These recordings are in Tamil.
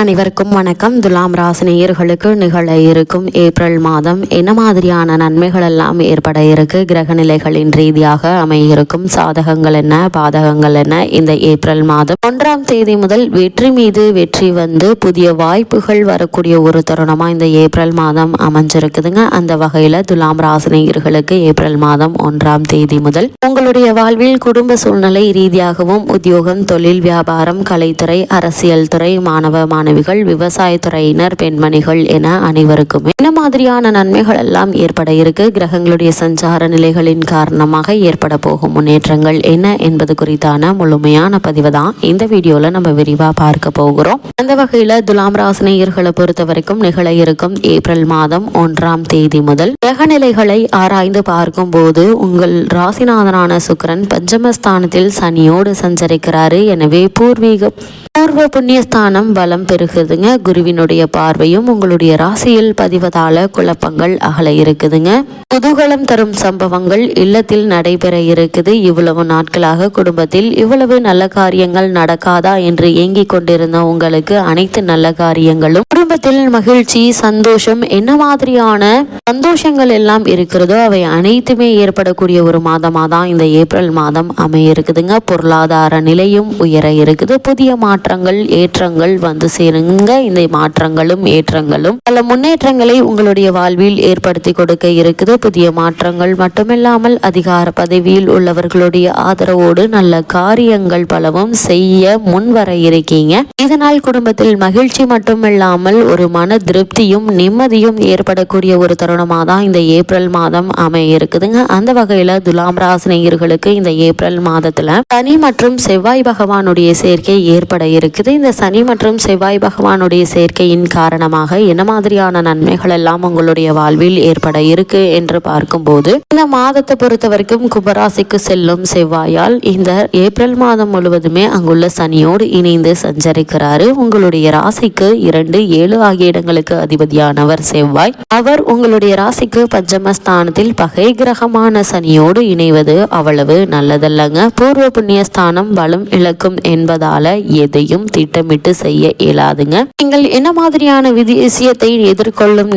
அனைவருக்கும் வணக்கம். துலாம் ராசினியர்களுக்கு நிகழ இருக்கும் ஏப்ரல் மாதம் என்ன மாதிரியான நன்மைகள் எல்லாம் ஏற்பட இருக்கு? கிரக நிலைகளின் ரீதியாக அமையிருக்கும் சாதகங்கள் என்ன? பாதகங்கள் என்ன? இந்த ஏப்ரல் மாதம் ஒன்றாம் தேதி முதல் வெற்றி மீது வெற்றி வந்து புதிய வாய்ப்புகள் வரக்கூடிய ஒரு தருணமா இந்த ஏப்ரல் மாதம் அமைஞ்சிருக்குதுங்க. அந்த வகையில துலாம் ராசினியர்களுக்கு ஏப்ரல் மாதம் ஒன்றாம் தேதி முதல் உங்களுடைய வாழ்வில் குடும்ப சூழ்நிலை ரீதியாகவும் உத்தியோகம் தொழில் வியாபாரம் கலைத்துறை அரசியல் துறை மாணவ மாணவிகள் விவசாயத்துறையினர் பெண்மணிகள் என அனைவருக்குமே என்ன மாதிரியான நன்மைகள் எல்லாம் ஏற்பட இருக்கு. கிரகங்களுடைய சஞ்சார நிலைகளின் காரணமாக ஏற்பட போகும் முன்னேற்றங்கள் என்ன என்பது குறித்தான முழுமையான பதிவு தான் இந்த வீடியோல நம்ம விரிவா பார்க்க போகிறோம். அந்த வகையில துலாம் ராசினியர்களை பொறுத்த வரைக்கும் நிகழ இருக்கும் ஏப்ரல் மாதம் ஒன்றாம் தேதி முதல் கிரக நிலைகளை ஆராய்ந்து பார்க்கும் போது உங்கள் ராசிநாதனான சுக்கரன் பஞ்சமஸ்தானத்தில் சனியோடு சஞ்சரிக்கிறாரு. எனவே பூர்வீக பூர்வ புண்ணியஸ்தானம் பலம் பெருகுதுங்க. குருவினுடைய பார்வையும் உங்களுடைய ராசியில் பதிவதால குழப்பங்கள் அகல இருக்குதுங்க. குதூகலம் தரும் சம்பவங்கள் இல்லத்தில் நடைபெற இருக்குது. இவ்வளவு நாட்களாக குடும்பத்தில் இவ்வளவு நல்ல காரியங்கள் நடக்காதா என்று ஏங்கிக் கொண்டிருந்த உங்களுக்கு அனைத்து நல்ல காரியங்களும் குடும்பத்தில் மகிழ்ச்சி சந்தோஷம் என்ன மாதிரியான சந்தோஷங்கள் எல்லாம் இருக்கிறதோ அவை அனைத்துமே ஏற்படக்கூடிய ஒரு மாதமாக தான் இந்த ஏப்ரல் மாதம் அமைய இருக்குதுங்க. பொருளாதார நிலையும் உயர இருக்குது. புதிய மாற்றங்கள் ஏற்றங்கள் வந்து சேருங்க. இந்த மாற்றங்களும் ஏற்றங்களும் பல முன்னேற்றங்களை உங்களுடைய வாழ்வில் ஏற்படுத்தி கொடுக்க இருக்குது. புதிய மாற்றங்கள் மட்டுமில்லாமல் அதிகார பதவியில் உள்ளவர்களுடைய ஆதரவோடு நல்ல காரியங்கள் பலவும் செய்ய முன்வர இருக்கீங்க. இதனால் குடும்பத்தில் மகிழ்ச்சி மட்டுமில்லாமல் ஒரு மன திருப்தியும் நிம்மதியும் ஏற்படக்கூடிய ஒரு தருணமாக தான் இந்த ஏப்ரல் மாதம் அமைய இருக்குதுங்க அந்த வகையில துலாம் ராசினியர்களுக்கு இந்த ஏப்ரல் மாதத்துல சனி மற்றும் செவ்வாய் பகவானுடைய சேர்க்கை ஏற்பட இருக்குது. இந்த சனி மற்றும் செவ்வாய் பகவானுடைய சேர்க்கையின் காரணமாக என்ன மாதிரியான நன்மைகள் எல்லாம் உங்களுடைய வாழ்வில் ஏற்பட இருக்கு என்று பார்க்கும்போது இந்த மாதத்தை பொறுத்த வரைக்கும் கும்பராசிக்கு செல்லும் செவ்வாயால் இந்த ஏப்ரல் மாதம் முழுவதுமே அங்குள்ள சனியோடு இணைந்து சஞ்சரிக்கிறாரு. உங்களுடைய ராசிக்கு இரண்டு ஏழு ஆகிய இடங்களுக்கு அதிபதியானவர் செவ்வாய். அவர் உங்களுடைய ராசிக்கு பஞ்சமஸ்தானத்தில் பகை கிரகமான சனியோடு இணைவது அவ்வளவு நல்லதல்லங்க. பூர்வ புண்ணியஸ்தானம் பலம் இழக்கும் என்பதால எது எதையும் திட்டமிட்டு செய்ய இயலாதுங்க. நீங்கள் என்ன மாதிரியான விதேசியத்தை எதிர்கொள்ளும்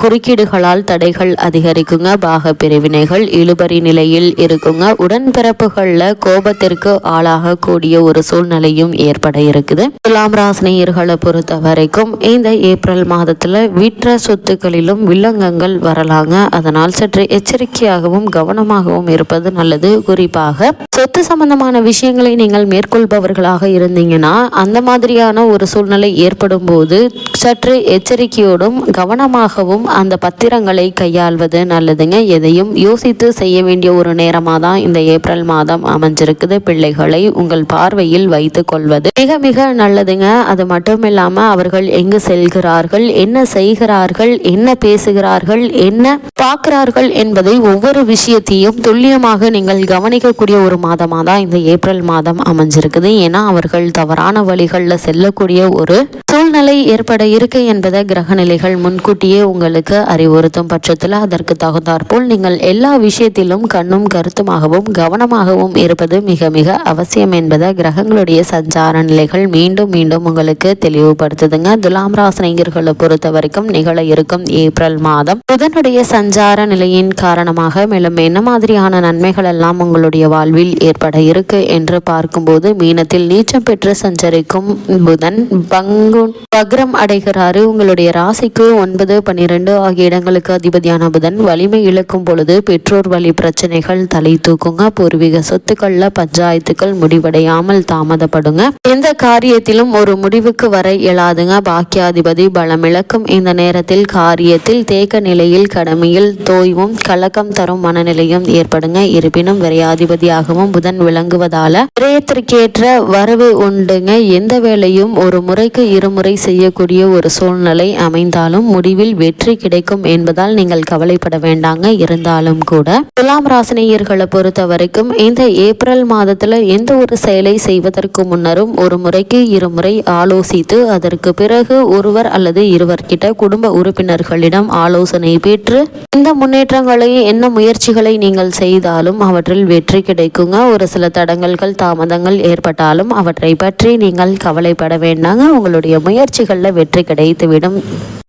குறுக்கீடுகளால் தடைகள் அதிகரிக்குங்க. பாக பிரிவினைகள் இழுபறி நிலையில் இருக்குங்க. உடன்பிறப்புகள்ல கோபத்திற்கு ஆளாகக்கூடிய ஒரு சூழ்நிலையும் ஏற்பட இருக்குது. துலாம் ராசினியர்களை பொறுத்த வரைக்கும் இந்த ஏப்ரல் மாதத்துல வீற்ற சொத்துக்களிலும் வில்லங்கங்கள் வரலாங்க. அதனால் சற்று எச்சரிக்கையாகவும் கவனமாகவும் இருப்பது நல்லது. குறிப்பாக சொத்து சம்பந்தமான விஷயங்களை நீங்கள் மேற்கொள்பவர்களாக இருந்தீங்கன்னா அந்த மாதிரியான ஒரு சூழ்நிலை ஏற்படும் போது சற்று எச்சரிக்கையோடும் கவனமாகவும் அந்த பத்திரங்களை கையாள்வது நல்லதுங்க. எதையும் யோசித்து செய்ய வேண்டிய ஒரு நேரமாக தான் இந்த ஏப்ரல் மாதம் அமைஞ்சிருக்குது. பிள்ளைகளை உங்கள் பார்வையில் வைத்து கொள்வது மிக மிக நல்லதுங்க. அது மட்டும் இல்லாமல் அவர்கள் எங்கு செல்கிறார்கள் என்ன செய்கிறார்கள் என்ன பேசுகிறார்கள் என்ன பார்க்கிறார்கள் என்பதை ஒவ்வொரு விஷயத்தையும் துல்லியமாக நீங்கள் கவனிக்கக்கூடிய ஒரு மாதமாக தான் இந்த ஏப்ரல் மாதம் அமைஞ்சிருக்குது. ஏன்னா அவர்கள் தவறான வழிகளில் செல்லக்கூடிய ஒரு சூழ்நிலை ஏற்பட இருக்கு என்பதை கிரக நிலைகள் முன்கூட்டியே உங்களுக்கு அறிவுறுத்தும் பட்சத்தில் அதற்கு தகுந்தாற்போல் நீங்கள் எல்லா விஷயத்திலும் கண்ணும் கருத்துமாகவும் கவனமாகவும் இருப்பது மிக மிக அவசியம் என்பதை கிரகங்களுடைய சஞ்சார நிலைகள் மீண்டும் மீண்டும் உங்களுக்கு தெளிவுபடுத்துதுங்க. துலாம் ராசினியர்களை பொறுத்த வரைக்கும் நிகழ இருக்கும் ஏப்ரல் மாதம் புதனுடைய சஞ்சார நிலையின் காரணமாக மேலும் என்ன மாதிரியான நன்மைகள் எல்லாம் உங்களுடைய வாழ்வில் ஏற்பட இருக்கு என்று பார்க்கும்போது மீனத்தில் நீச்சம் பெற்று சஞ்சரிக்கும் புதன் பங்கு வக்ரம் அடைகிறாரு. உங்களுடைய ராசிக்கு ஒன்பது பன்னிரெண்டு ஆகிய இடங்களுக்கு அதிபதியான புதன் வலிமை இழக்கும் பொழுது பெற்றோர் வழி பிரச்சனைகள் தலை தூக்குங்க. பூர்வீக சொத்துக்கள்ல பஞ்சாயத்துக்கள் முடிவடையாமல் தாமதப்படுங்க. எந்த காரியத்திலும் ஒரு முடிவுக்கு வர இயலாதுங்க. பாக்கியாதிபதி பலமிழக்கும் இந்த நேரத்தில் காரியத்தில் தேக்க நிலையில் கடமையில் தோய்வும் கலக்கம் தரும் மனநிலையும் ஏற்படுங்க. இருப்பினும் விரையாதிபதியாகவும் புதன் விளங்குவதால விரயத்திற்கேற்ற வரவு உண்டுங்க. எந்த வேலையும் ஒரு முறைக்கு இருமுறை செய்யக்கூடிய ஒரு சூழ்நிலை அமைந்தாலும் முடிவில் வெற்றி கிடைக்கும் என்பதால் நீங்கள் கவலைப்பட வேண்டாங்க. இருந்தாலும் கூட துலாம் ராசினியர்களை பொறுத்த வரைக்கும் இந்த ஏப்ரல் மாதத்துல எந்த ஒரு செயலை செய்வதற்கு முன்னரும் ஒரு முறைக்கு இருமுறை ஆலோசித்து அதற்கு பிறகு ஒருவர் அல்லது இருவர் கிட்ட குடும்ப உறுப்பினர்களிடம் ஆலோசனை பெற்று இந்த முன்னேற்றங்களை என்ன முயற்சிகளை நீங்கள் செய்தாலும் அவற்றில் வெற்றி கிடைக்குங்க. ஒரு சில தடங்கல்கள் தாமதங்கள் ஏற்பட்டாலும் அவற்றை பற்றி நீங்கள் கவலைப்பட வேண்டாங்க. உங்களுடைய முயற்சிகளில் வெற்றி கிடைத்துவிடும்.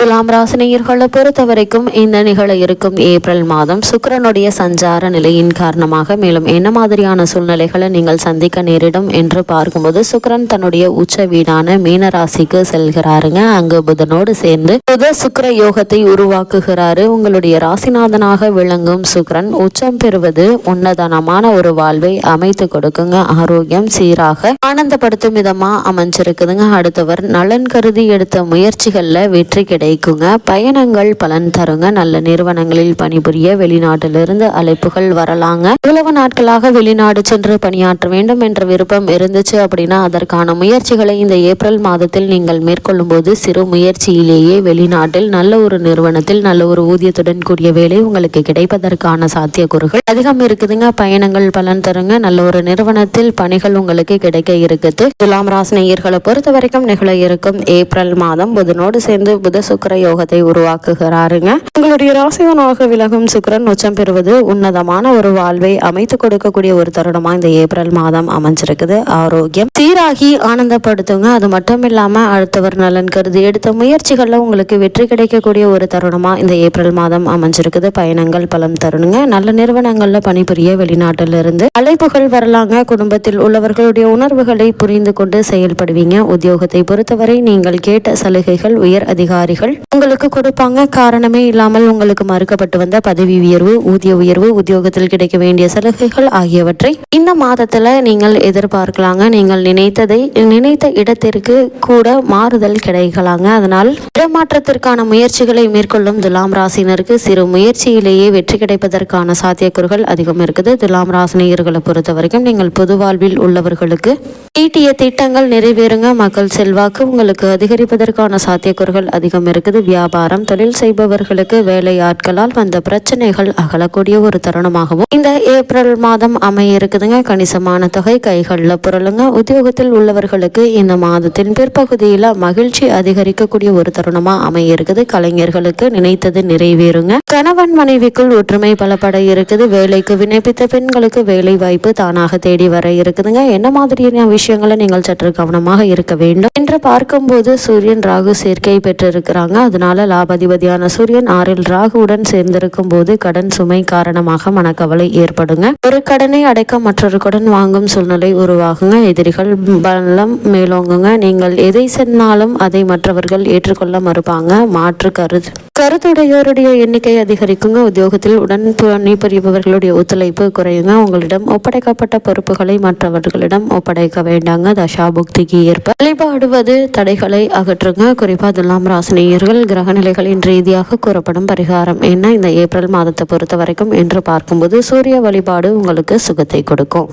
துலாம் ராசினியர்களை பொறுத்த வரைக்கும் இந்த நிகழ இருக்கும் ஏப்ரல் மாதம் சுக்கிரனுடைய சஞ்சார நிலையின் காரணமாக மேலும் என்ன மாதிரியான சூழ்நிலைகளை நீங்கள் சந்திக்க நேரிடும் என்று பார்க்கும்போது சுக்கரன் தன்னுடைய உச்ச வீடான மீனராசிக்கு செல்கிறாருங்க. அங்கு புதனோடு சேர்ந்து புத சுக்கர யோகத்தை உருவாக்குகிறாரு. உங்களுடைய ராசிநாதனாக விளங்கும் சுக்கரன் உச்சம் பெறுவது உன்னதனமான ஒரு வாழ்வை அமைத்து கொடுக்குங்க. ஆரோக்கியம் சீராக ஆனந்தப்படுத்தும் விதமா அமைஞ்சிருக்குதுங்க. அடுத்தவர் நலன் கருதி எடுத்த முயற்சிகளில் வெற்றி கிடைக்குங்க. பயணங்கள் பலன் தருங்க. நல்ல நிறுவனங்களில் பணிபுரிய வெளிநாட்டிலிருந்து அழைப்புகள் வரலாங்க. இவ்வளவு நாட்களாக வெளிநாடு சென்று பணியாற்ற வேண்டும் என்ற விருப்பம் இருந்துச்சு அப்படின்னா அதற்கான முயற்சிகளை இந்த ஏப்ரல் மாதத்தில் நீங்கள் மேற்கொள்ளும் போது சிறு முயற்சியிலேயே வெளிநாட்டில் நல்ல ஒரு நிறுவனத்தில் நல்ல ஒரு ஊதியத்துடன் கூடிய வேலை உங்களுக்கு கிடைப்பதற்கான சாத்தியக்கூறுகள் அதிகம் இருக்குதுங்க. பயணங்கள் பலன் தருங்க. நல்ல ஒரு நிறுவனத்தில் பணிகள் உங்களுக்கு கிடைக்க இருக்குது. துலாம் ராசினியர்களை பொறுத்த வரைக்கும் நிகழ இருக்கும் ஏப்ரல் மாதம் புதனோடு சேர்ந்து புத சுக்கர யோகத்தை உருவாக்குகிறாருங்க. உங்களுடைய ராசிவனாக விலகும் சுக்கரன் உச்சம் பெறுவது உன்னதமான ஒரு வாழ்வை அமைத்து கொடுக்கக்கூடிய ஒரு தருணமா இந்த ஏப்ரல் மாதம் அமைஞ்சிருக்குது. ஆரோக்கியம் சீராகி ஆனந்தப்படுத்துங்க. அது மட்டும் இல்லாம அடுத்தவர் நலன் கருதி எடுத்த முயற்சிகள்ல உங்களுக்கு வெற்றி கிடைக்கக்கூடிய ஒரு தருணமா இந்த ஏப்ரல் மாதம் அமைஞ்சிருக்குது. பயணங்கள் பலம் தருணுங்க. நல்ல நிறுவனங்கள்ல பணிபுரிய வெளிநாட்டிலிருந்து அழைப்புகள் வரலாங்க. குடும்பத்தில் உள்ளவர்களுடைய உணர்வுகளை புரிந்து கொண்டு செயல்படுவீங்க. உத்தியோகத்தை பொறுத்தவரை நீங்கள் கேட்ட சலுகைகள் உயர் அதிகாரிகள் உங்களுக்கு கொடுப்பாங்க. காரணமே இல்லாமல் உங்களுக்கு மறுக்கப்பட்டு வந்த பதவி உயர்வு ஊதிய உயர்வு உத்தியோகத்தில் கிடைக்க வேண்டிய சலுகைகள் ஆகியவற்றை இந்த மாதத்துல நீங்கள் எதிர்பார்க்கலாங்க. நீங்கள் நினைத்ததை நினைத்த இடத்திற்கு கூட மாறுதல் கிடைக்கலாங்க. அதனால் இடமாற்றத்திற்கான முயற்சிகளை மேற்கொள்ளும் துலாம் ராசினருக்கு சிறு முயற்சியிலேயே வெற்றி கிடைப்பதற்கான சாத்தியக்கூறுகள் அதிகம் இருக்குது. துலாம் ராசினியர்களை பொறுத்த வரைக்கும் நீங்கள் பொது வாழ்வில் உள்ளவர்களுக்கு ஈட்டிய திட்டங்கள் நிறைவேறுங்க. மக்கள் செல்வாக்கு உங்களுக்கு அதிகரிப்பதற்கான சாத்தியக்கூறுகள் அதிகம் இருக்குது. வியாபாரம் தொழில் செய்பவர்களுக்கு வேலை ஆட்களால் வந்த பிரச்சனைகள் அகலக்கூடிய ஒரு தருணமாகவும் இந்த ஏப்ரல் மாதம் அமைய இருக்குதுங்க. கணிசமான தொகை கைகளில் புரளுங்க. உத்தியோகத்தில் உள்ளவர்களுக்கு இந்த மாதத்தின் பிற்பகுதியில் மகிழ்ச்சி அதிகரிக்கக்கூடிய ஒரு தருணமா அமைய இருக்குது. கலைஞர்களுக்கு நினைத்தது நிறைவேறுங்க. கணவன் மனைவிக்குள் ஒற்றுமை பலப்பட இருக்குது. வேலைக்கு விண்ணப்பித்த பெண்களுக்கு வேலை வாய்ப்பு தானாக தேடி வர இருக்குதுங்க. என்ன மாதிரியான விஷயங்களை நீங்கள் சற்று கவனமாக இருக்க வேண்டும். என்று பார்க்கும்போது சூரியன் ராகு சேர்க்கை பெற்றிருக்கிறாங்க. அதனால லாபாதிபதியான சூரியன் ஆறில் ராகுவுடன் சேர்ந்திருக்கும் போது கடன் சுமை காரணமாக மனக்கவலை ஏற்படுங்க. ஒரு கடனை அடைக்க மற்றொரு கடன் வாங்கும் சூழ்நிலை உருவாகுங்க. எதிரிகள் பலம் மேலோங்குங்க. நீங்கள் எதை சொன்னாலும் அதை மற்றவர்கள் ஏற்றுக்கொள்ள மறுப்பாங்க. மாற்று கருத்து கருத்துடையோருடைய எண்ணிக்கை அதிகரிக்குங்க. உத்தியோகத்தில் உடன் பணிபுரிபவர்களுடைய ஒத்துழைப்பு குறையுங்க. உங்களிடம் ஒப்படைக்கப்பட்ட பொறுப்புகளை மற்றவர்களிடம் ஒப்படைக்க வேண்டாங்க. புக்திக்கு ஏற்ப வழிபாடுவது தடைகளை அகற்றுங்க. குறிப்பாக துலாம் ராசினியர்கள் கிரகநிலைகளின் ரீதியாக கூறப்படும் பரிகாரம் என்ன? இந்த ஏப்ரல் மாதத்தை பொறுத்த வரைக்கும் என்று பார்க்கும்போது சூரிய வழிபாடு உங்களுக்கு சுகத்தை கொடுக்கும்.